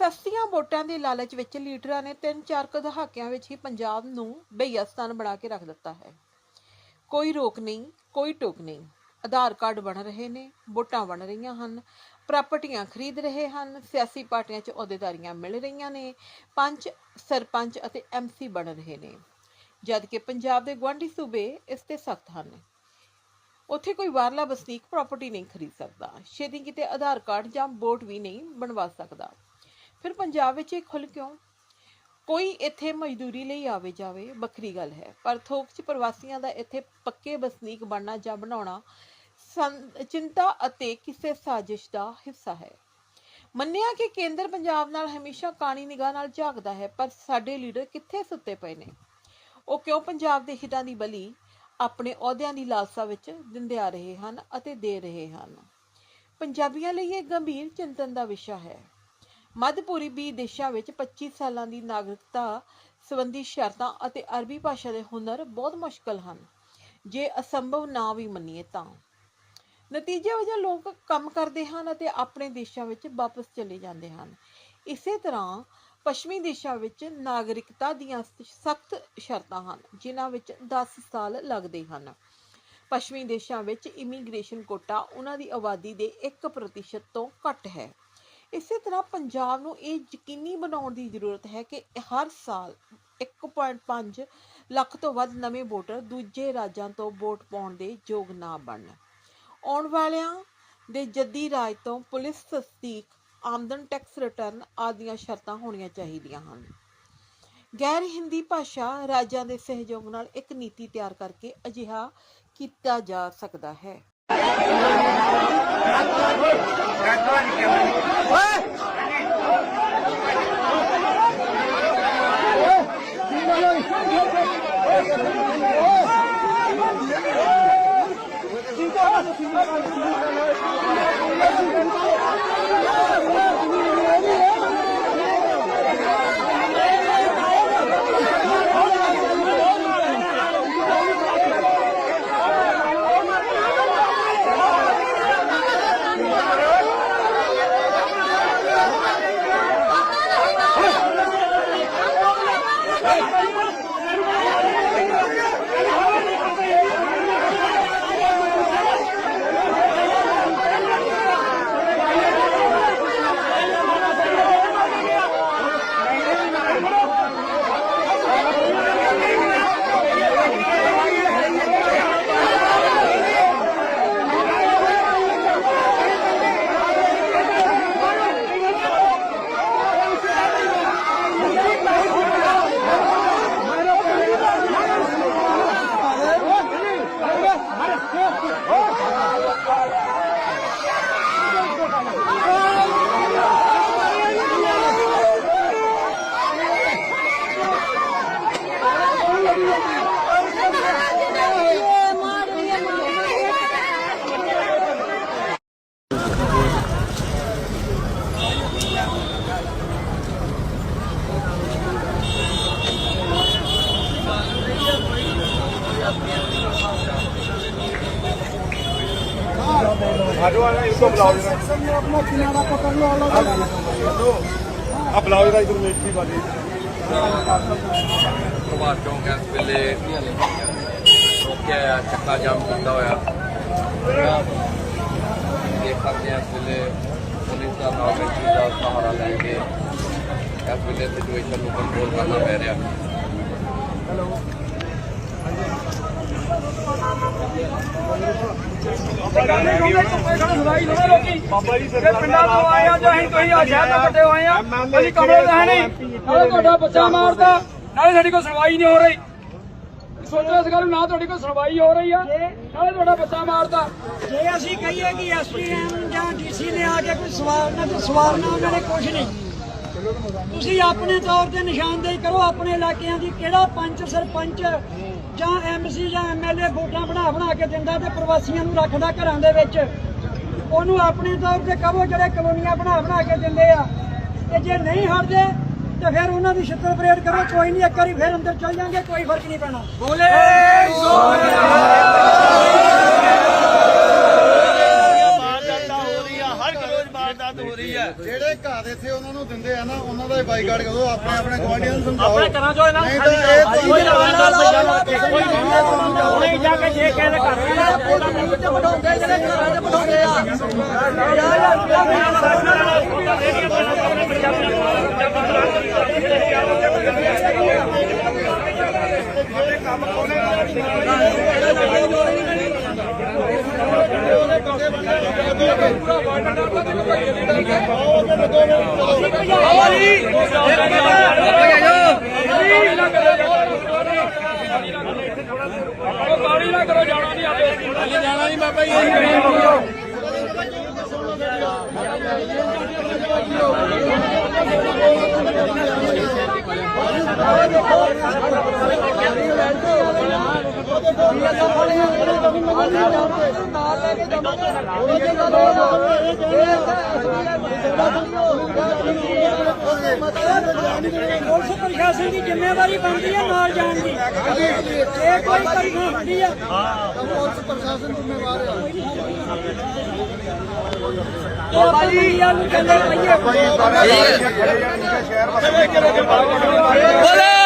ਸਸਤੀਆਂ ਵੋਟਾਂ ਦੇ ਲਾਲਚ ਵਿੱਚ ਲੀਡਰਾਂ ਨੇ ਤਿੰਨ ਚਾਰ ਕੁ ਦਹਾਕਿਆਂ ਵਿੱਚ ਹੀ ਪੰਜਾਬ ਨੂੰ ਬੇਇੱਜ਼ਤਾਨ ਬਣਾ ਕੇ ਰੱਖ ਦਿੱਤਾ ਹੈ। ਕੋਈ ਰੋਕ ਨਹੀਂ, ਕੋਈ ਟੋਕ ਨਹੀਂ। ਆਧਾਰ ਕਾਰਡ ਬਣ ਰਹੇ ਨੇ, ਵੋਟਾਂ ਬਣ ਰਹੀਆਂ ਹਨ, ਪ੍ਰਾਪਰਟੀਆਂ ਖਰੀਦ ਰਹੇ ਹਨ, ਸਿਆਸੀ ਪਾਰਟੀਆਂ 'ਚ ਅਹੁਦੇਦਾਰੀਆਂ ਮਿਲ ਰਹੀਆਂ ਨੇ ਪੰਚ ਸਰਪੰਚ ਅਤੇ ਐਮਸੀ ਬਣ ਰਹੇ ਨੇ। ਜਦ ਕਿ ਪੰਜਾਬ ਦੇ ਗੁਆਂਢੀ ਸੂਬੇ ਇਸ ਤੇ ਸਖਤ ਹਨ। ਉੱਥੇ ਕੋਈ ਬਾਹਰਲਾ ਵਸਨੀਕ ਪ੍ਰਾਪਰਟੀ ਨਹੀਂ ਖਰੀਦ ਸਕਦਾ, ਛੇਤੀ ਕਿਤੇ ਆਧਾਰ ਕਾਰਡ ਜਾਂ ਵੋਟ ਵੀ ਨਹੀਂ ਬਣਵਾ ਸਕਦਾ। ਫਿਰ ਪੰਜਾਬ ਵਿੱਚ ਇਹ ਖੁੱਲ ਕਿਉਂ? ਕੋਈ ਇੱਥੇ ਮਜ਼ਦੂਰੀ ਲਈ ਆਵੇ ਜਾਵੇ, ਵੱਖਰੀ ਗੱਲ ਹੈ। ਪਰ ਥੋਕ 'ਚ ਪ੍ਰਵਾਸੀਆਂ ਦਾ ਇੱਥੇ ਪੱਕੇ ਬਸਨੀਕ ਬਣਨਾ ਜਾਂ ਬਣਾਉਣਾ ਚਿੰਤਾ ਅਤੇ ਕਿਸੇ ਸਾਜ਼ਿਸ਼ ਦਾ ਹਿੱਸਾ ਹੈ। ਮੰਨਿਆ ਕਿ ਕੇਂਦਰ ਪੰਜਾਬ ਨਾਲ ਹਮੇਸ਼ਾ ਕਾਣੀ ਨਿਗਾਹ ਨਾਲ ਝਾਕਦਾ ਹੈ, ਪਰ ਸਾਡੇ ਲੀਡਰ ਕਿੱਥੇ ਸੁੱਤੇ ਪਏ ਨੇ? ਉਹ ਕਿਉਂ ਪੰਜਾਬ ਦੇ ਹਿੱਤਾਂ ਦੀ ਬਲੀ ਆਪਣੇ ਅਹੁਦਿਆਂ ਦੀ ਲਾਲਸਾ ਵਿੱਚ ਦਿੰਦੇ ਆ ਰਹੇ ਹਨ ਅਤੇ ਦੇ ਰਹੇ ਹਨ? ਪੰਜਾਬੀਆਂ ਲਈ ਇਹ ਗੰਭੀਰ ਚਿੰਤਨ ਦਾ ਵਿਸ਼ਾ ਹੈ। ਮੱਧ ਪੂਰਬੀ ਦੇਸ਼ਾਂ ਵਿੱਚ 25 ਸਾਲਾਂ ਦੀ ਨਾਗਰਿਕਤਾ ਸੰਬੰਧੀ ਸ਼ਰਤਾਂ ਅਤੇ ਅਰਬੀ ਭਾਸ਼ਾ ਦੇ ਹੁਨਰ ਬਹੁਤ ਮੁਸ਼ਕਲ ਹਨ। ਜੇ ਅਸੰਭਵ ਨਾ ਵੀ ਮੰਨੀਏ ਤਾਂ। ਨਤੀਜੇ ਵਜੋਂ ਲੋਕ ਕੰਮ ਕਰਦੇ ਹਨ ਅਤੇ ਆਪਣੇ ਦੇਸ਼ਾਂ ਵਿੱਚ ਵਾਪਸ ਚਲੇ ਜਾਂਦੇ ਹਨ। ਇਸੇ ਤਰ੍ਹਾਂ ਪੱਛਮੀ ਦੇਸ਼ਾਂ ਵਿੱਚ ਨਾਗਰਿਕਤਾ ਦੀਆਂ ਸਖਤ ਸ਼ਰਤਾਂ ਹਨ, ਜਿਨ੍ਹਾਂ ਵਿੱਚ 10 ਸਾਲ ਲੱਗਦੇ ਹਨ। ਪੱਛਮੀ ਦੇਸ਼ਾਂ ਵਿੱਚ ਇਮੀਗ੍ਰੇਸ਼ਨ ਕੋਟਾ ਉਹਨਾਂ ਦੀ ਆਬਾਦੀ ਦੇ 1% ਤੋਂ ਘੱਟ ਹੈ। ਇਸੇ ਤਰ੍ਹਾਂ ਪੰਜਾਬ ਨੂੰ ਇਹ ਯਕੀਨੀ ਬਣਾਉਣ ਦੀ ਜ਼ਰੂਰਤ ਹੈ ਕਿ ਹਰ ਸਾਲ 1.5 ਲੱਖ ਤੋਂ ਵੱਧ ਨਵੇਂ ਵੋਟਰ ਦੂਜੇ ਰਾਜਾਂ ਤੋਂ ਵੋਟ ਪਾਉਣ ਦੇ ਯੋਗ ਨਾ ਬਣਨ। ਆਉਣ ਵਾਲਿਆਂ ਦੇ ਜੱਦੀ ਰਾਜ ਤੋਂ ਪੁਲਿਸ ਤਸਦੀਕ, ਆਮਦਨ ਟੈਕਸ ਰਿਟਰਨ ਆਦੀਆਂ ਸ਼ਰਤਾਂ ਹੋਣੀਆਂ ਚਾਹੀਦੀਆਂ ਹਨ। ਗੈਰ ਹਿੰਦੀ ਭਾਸ਼ਾ ਰਾਜਾਂ ਦੇ ਸਹਿਯੋਗ ਨਾਲ ਇੱਕ ਨੀਤੀ ਤਿਆਰ ਕਰਕੇ ਅਜਿਹਾ ਕੀਤਾ ਜਾ ਸਕਦਾ ਹੈ। Католики. Католики. ਆਜੋ ਆ ਇਸਕੋ ਬੁਲਾਓ ਜਰਾ अपना किनारा पकड़ लो अलग अलग ਆ ਬੁਲਾਓ ਜਰਾ ਇਧਰ ਮੇਟਰੀ ਵਾਲੀ ਪ੍ਰਭਾਤ ਚੌਂਕ ਇਸ ਵੇਲੇ ਰੋਕਿਆ ਆ ਚੱਕਾ ਜਾਮ ਕੀਤਾ ਹੋਇਆ ਦੇਖ ਸਕਦੇ ਹਾਂ ਇਸ ਵੇਲੇ ਪੁਲਿਸ ਦਾ ਨਾਲ ਬੈਠੀ ਦਾ ਸਹਾਰਾ ਲੈ ਕੇ ਇਸ ਵੇਲੇ ਸਿਚੁਏਸ਼ਨ ਨੂੰ ਕੰਟਰੋਲ ਕਰਨਾ ਪੈ ਰਿਹਾ ਬਾਬਾ ਜੀ ਇਹ ਪਿੰਡਾਂ ਤੋਂ ਆਏ ਆ ਜਾਂ ਅਸੀਂ ਤੁਸੀਂ ਆ ਸ਼ਹਿਰ ਤੋਂ ਵੱਡੇ ਹੋਏ ਆ? ਅਸੀਂ ਕਮਰੇ ਤਾਂ ਹੈ ਨਹੀਂ। ਨਾਲੇ ਤੁਹਾਡਾ ਬੱਚਾ ਮਾਰਦਾ। ਨਾਲੇ ਸਾਡੀ ਕੋਈ ਸੁਣਵਾਈ ਨਹੀਂ ਹੋ ਰਹੀ। ਸੋਚੋ ਇਸ ਗੱਲ ਨੂੰ, ਨਾ ਤੁਹਾਡੀ ਕੋਈ ਸੁਣਵਾਈ ਹੋ ਰਹੀ ਆ। ਨਾਲੇ ਤੁਹਾਡਾ ਬੱਚਾ ਮਾਰਦਾ। ਜੇ ਅਸੀਂ ਕਹੀਏ ਕਿ ਐਸਪੀਐਮ ਜਾਂ ਡੀਸੀ ਨੇ ਆ ਕੇ ਕੋਈ ਸਵਾਰਨਾ ਤੇ ਸਵਾਰਨਾ ਉਹਨਾਂ ਨੇ ਕੁਝ ਨਹੀਂ। ਤੁਸੀਂ ਆਪਣੇ ਤੌਰ ਤੇ ਨਿਸ਼ਾਨਦੇਹੀ ਕਰੋ ਆਪਣੇ ਇਲਾਕਿਆਂ ਦੀ ਕਿਹੜਾ ਪੰਚ ਸਰਪੰਚ ਜਾਂ ਐਮਸੀ ਜਾਂ ਐਮਐਲਏ ਵੋਟਾਂ ਬਣਾ ਬਣਾ ਕੇ ਦਿੰਦਾ ਤੇ ਪ੍ਰਵਾਸੀਆਂ ਨੂੰ ਰੱਖਦਾ ਘਰਾਂ ਦੇ ਵਿੱਚ। ਉਹਨੂੰ ਆਪਣੇ ਤੌਰ ਤੇ ਕਹੋ ਜਿਹੜੇ ਕਲੋਨੀਆਂ ਬਣਾ ਬਣਾ ਕੇ ਦਿੰਦੇ ਆ। ਤੇ ਜੇ ਨਹੀਂ ਹਟਦੇ, ਤੇ ਫਿਰ ਉਹਨਾਂ ਦੀ ਛਿੱਤਰ ਪਰੇਡ ਕਰੋ। ਕੋਈ ਨਹੀਂ, ਇੱਕ ਵਾਰੀ ਫਿਰ ਅੰਦਰ ਚੱਲ ਜਾਾਂਗੇ, ਕੋਈ ਫ਼ਰਕ ਨਹੀਂ ਪੈਣਾ। ਵਾਰਦਾਤਾਂ ਹੋ ਆ ਜਿਹੜੇ ਘਰ ਇੱਥੇ ਉਹਨਾਂ ਨੂੰ ਦਿੰਦੇ ਆ ਨਾ ਉਹਨਾਂ ਦਾ ਬਾਈਕਾਟ ਕਰੋ ਆਪਣੇ ਆਪਣੇ ਗਵਾਂਢੀਆਂ ਨੂੰ ਸਮਝਾਓ ਆਪਣੇ ਘਰਾਂ ਚੋਂ ਇਹਨਾਂ ਨਹੀਂ ਤਾਂ ਇਹ ਕੋਈ ਨਹੀਂ ਜਾ ਕੇ ਜੇ ਕਹਿੰਦੇ ਘਰ ਉਹ ਗਾੜੀ ਨਾ ਕਰੋ ਜਾਣਾ ਨਹੀਂ ਆਪੇ ਜਾਣਾ ਨਹੀਂ ਬਾਬਾ ਜੀ ਪੁਲਿਸ ਪ੍ਰਸ਼ਾਸਨ ਦੀ ਜ਼ਿੰਮੇਵਾਰੀ ਬਣਦੀ ਹੈ ਨਾਲ ਜਾਣ ਦੀ ਇਹ ਕੋਈ ਘਟਨਾ ਹੁੰਦੀ ਹੈ ਪੁਲਿਸ ਪ੍ਰਸ਼ਾਸਨ ਜ਼ਿੰਮੇਵਾਰ ਆ ਬਾਬਾ ਜੀ ਨੂੰ ਕਹਿੰਦੇ ਪਈਏ ਭਾਈ ਸਾਰੇ ਸ਼ਹਿਰ ਵਾਸਤੇ ਬੋਲੇ